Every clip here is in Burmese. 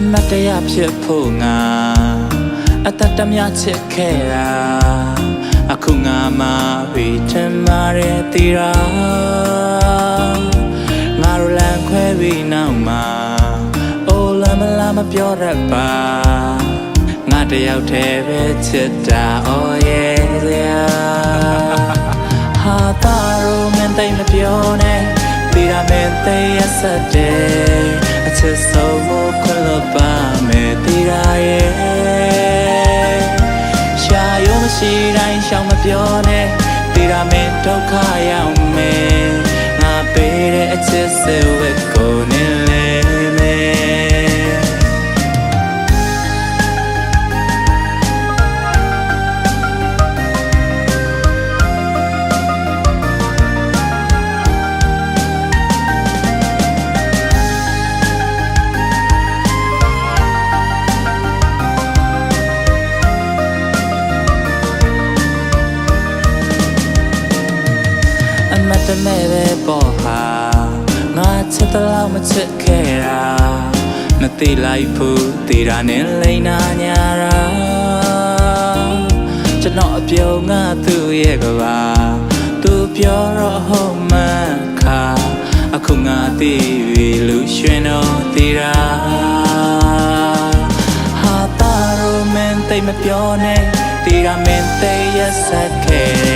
အမတ်တရားဖြစ်ဖို့ငါအတတမြချစ်ခဲ့တာအခုငါမှပြီးထင်မာတဲ့တီရာငါတို့လန်ခွဲပြီးနောက်မှာအိုလာမလာမပြောတတ်ပါငါတယောက်တည်းပဲချစ်တာ oh yeah ဟာတာရိုမန်တိတ်မပြောနဲ့ တီရာမန်သိရစတဲ့အချစ်ဆုံးကိုခွင့်လို့ပါမယ်တီရာရဲ့ရှာရုံမရှိတိုင်းရှောင်မပြောနဲ့တီရာမန်ဒုက္ခရောက်မယ် အမတ်တမဲ့ပဲပေါ့ဟာငါချစ်တလောက်မချစ်ခဲ့တာမသိလိုက်ဘူးတီတာနဲ့လိန်နာညာတာကျွန်တော်အပြုံးငါသူ့ရဲ့ကပါသူပြောတော့ဟုတ်မှန်ခါအခုငါသိပြီလူရွှင်တော့တီတာဟာတာရိုမန်တိတ်မပြောနဲ့တီတာမင်းသိရဆက်ခဲ့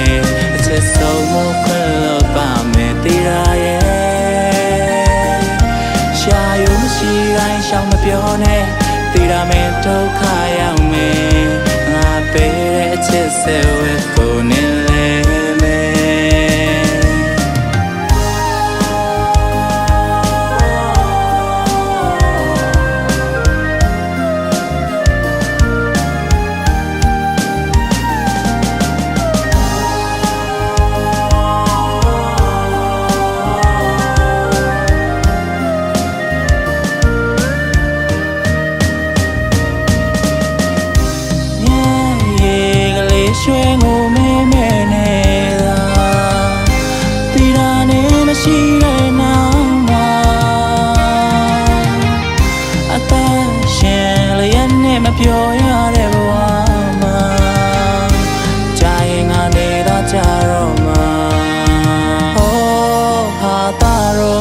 တိုင်းရှောင်မပြောနဲ့တီတာမင်းဒုက္ခရောက်မယ်ငါပေးတဲ့အချစ်စဲဝဲ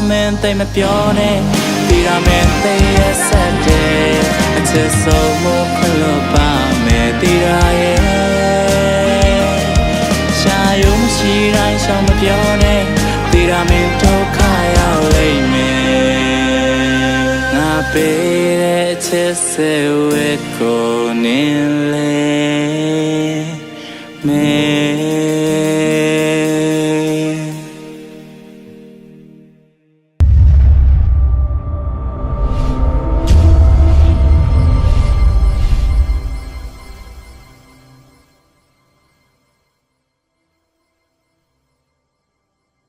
မန်တိတ်မပြောနဲ့တီရာမန်သိရဆက်တဲ့အချစ်ဆုံးမခွင့်လို့ပါမယ်တီရာရဲ့ရှာယုံရှိတိုင်းရှောင်မပြောနဲ့တီရာမန်ဒုက္ခရောက်လိမ့်မယ်ငါပေးတဲ့ချစ်စဲဝဲကိုနင်းလေမယ်